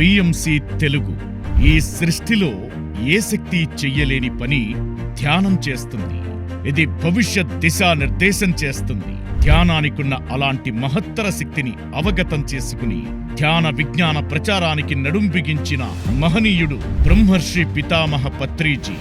PMC Telugu. ఈ సృష్టిలో ఏ శక్తి చెయ్యలేని పని ధ్యానం చేస్తుంది. ఇది భవిష్యత్ దిశానిర్దేశం చేస్తుంది. ధ్యానానికున్న అలాంటి మహత్తర శక్తిని అవగతం చేసుకుని ధ్యాన విజ్ఞాన ప్రచారానికి నడుం బిగించిన మహనీయుడు బ్రహ్మర్షి పితామహ పత్రిజీ.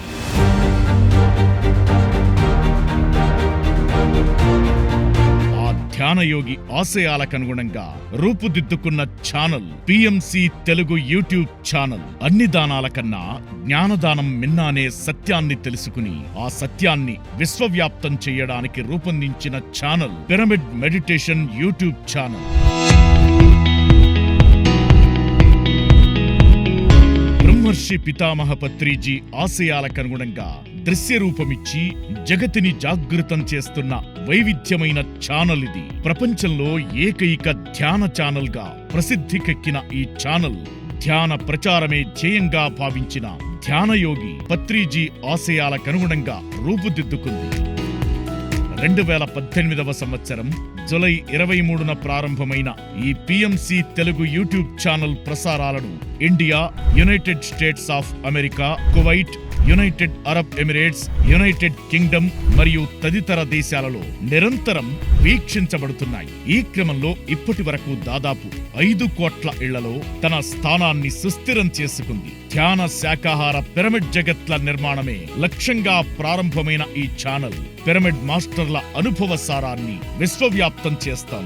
జ్ఞానయోగి ఆశయాలకనుగుణంగా రూపుదిద్దుకున్న channel PMC Telugu YouTube channel. అన్ని దానాల కన్నా జ్ఞానదానం మిన్న అనే సత్యాన్ని తెలుసుకుని ఆ సత్యాన్ని విశ్వవ్యాప్తం చేయడానికి రూపొందించిన channel pyramid meditation YouTube channel. Brahmarshi Pitamaha Patriji ఆశయాలకనుగుణంగా దృశ్యరూపమిచ్చి జగతిని జాగృతం చేస్తున్న వైవిధ్యమైన ఛానల్ ఇది. ప్రపంచంలో ఏకైక ధ్యాన ఛానల్గా ప్రసిద్ధికెక్కిన ఈ ఛానల్ ధ్యాన ప్రచారమే ధ్యేయంగా భావించిన ధ్యానయోగి పత్రిజీ ఆశయాలకనుగుణంగా రూపుదిద్దుకుంది. రెండు వేల పద్దెనిమిదవ సంవత్సరం జులై ఇరవై మూడున ప్రారంభమైన ఈ పిఎంసి తెలుగు యూట్యూబ్ ఛానల్ ప్రసారాలను India United States of America Kuwait United Arab Emirates United Kingdom మరియు తదితర దేశాలలో నిరంతరం వీక్షించబడుతున్నాయి. ఈ క్రమంలో ఇప్పటి వరకు దాదాపు ఐదు కోట్ల ఇళ్ళలో తన స్థానాన్ని సుస్థిరం చేసుకుంది. ధ్యాన శాకాహార పిరమిడ్ జగత్ల నిర్మాణమే లక్ష్యంగా ప్రారంభమైన ఈ ఛానల్ పిరమిడ్ మాస్టర్ల అనుభవ సారాన్ని విశ్వవ్యాప్త వ్యక్తం చేస్తాం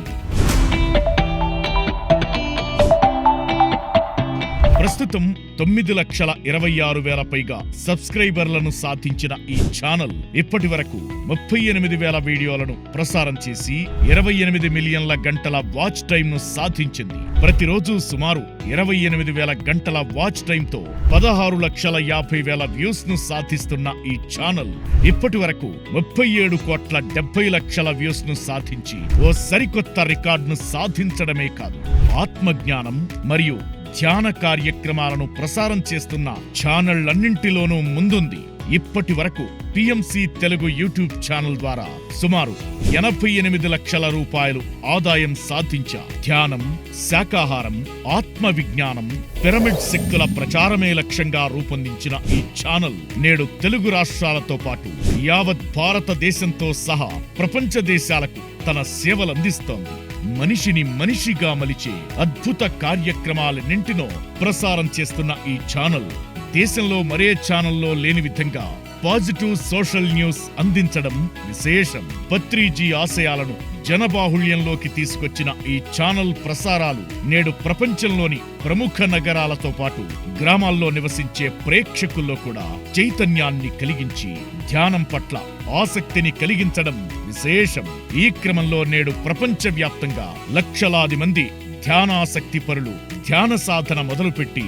ప్రస్తుతం తొమ్మిది లక్షల ఇరవై ఆరు వేల పైగా సబ్స్క్రైబర్లను సాధించిన ఈ ఛానల్ ఇప్పటి వరకు ముప్పై ఎనిమిది వేల వీడియోలను ప్రసారం చేసి ఇరవై ఎనిమిది మిలియన్ల గంటల వాచ్ టైం ను సాధించింది. ప్రతిరోజు సుమారు ఇరవై ఎనిమిది వేల గంటల వాచ్ టైం తో పదహారు లక్షల యాభై వేల వ్యూస్ను సాధిస్తున్న ఈ ఛానల్ ఇప్పటి వరకు ముప్పై ఏడు కోట్ల డెబ్బై లక్షల వ్యూస్ను సాధించి ఓ సరికొత్త రికార్డును సాధించడమే కాదు. ఆత్మజ్ఞానం మరియు ధ్యాన కార్యక్రమాలను ప్రసారం చేస్తున్న ఛానళ్ళన్నింటిలోనూ ముందుంది. ఇప్పటి వరకు పిఎంసి తెలుగు యూట్యూబ్ ఛానల్ ద్వారా సుమారు ఎనభై ఎనిమిది లక్షల రూపాయలు ఆదాయం సాధించా ధ్యానం శాకాహారం ఆత్మ విజ్ఞానం పిరమిడ్ శక్తుల ప్రచారమే లక్ష్యంగా రూపొందించిన ఈ ఛానల్ నేడు తెలుగు రాష్ట్రాలతో పాటు యావత్ భారతదేశంతో సహా ప్రపంచ దేశాలకు తన సేవలందిస్తోంది. మనిషిని మనిషిగా మలిచే అద్భుత కార్యక్రమాలన్నింటినో ప్రసారం చేస్తున్న ఈ ఛానల్ దేశంలో మరే ఛానల్లో లేని విధంగా పాజిటివ్ సోషల్ న్యూస్ అందించడం విశేషం. పత్రిజీ ఆశయాలను జనబాహుళ్యంలోకి తీసుకొచ్చిన ఈ ఛానల్ ప్రసారాలు నేడు ప్రపంచంలోని ప్రముఖ నగరాలతో పాటు గ్రామాల్లో నివసించే ప్రేక్షకుల్లో కూడా చైతన్యాన్ని కలిగించి ధ్యానం పట్ల ఆసక్తిని కలిగించడం విశేషం. ఈ క్రమంలో నేడు ప్రపంచవ్యాప్తంగా లక్షలాది మంది ధ్యానాసక్తి పరులు ధ్యాన సాధన మొదలుపెట్టి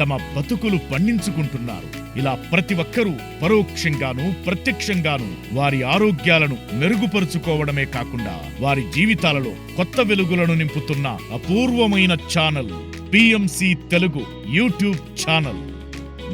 తమ బతుకులు పండించుకుంటున్నారు. ఇలా ప్రతి ఒక్కరూ పరోక్షంగాను ప్రత్యక్షంగాను వారి ఆరోగ్యాలను మెరుగుపరుచుకోవడమే కాకుండా వారి జీవితాలలో కొత్త వెలుగులను నింపుతున్న అపూర్వమైన channel PMC Telugu YouTube channel.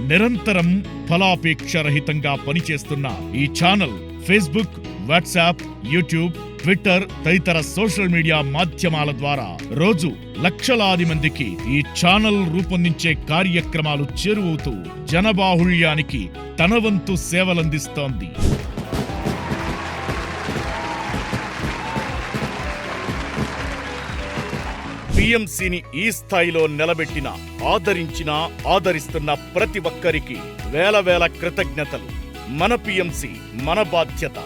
నిరంతరం ఫలాపేక్ష రహితంగా పనిచేస్తున్న ఈ channel Facebook WhatsApp YouTube Twitter తదితర సోషల్ మీడియా మాధ్యమాల ద్వారా రోజు లక్షలాది మందికి ఈ ఛానల్ రూపొందించే కార్యక్రమాలు చేరువవుతూ జనబాహుళ్యానికి తన వంతు సేవలందిస్తోంది. పిఎంసిని ఈ స్థాయిలో నిలబెట్టిన ఆదరించిన ఆదరిస్తున్న ప్రతి ఒక్కరికి వేల వేల కృతజ్ఞతలు. మన పిఎంసి మన బాధ్యత.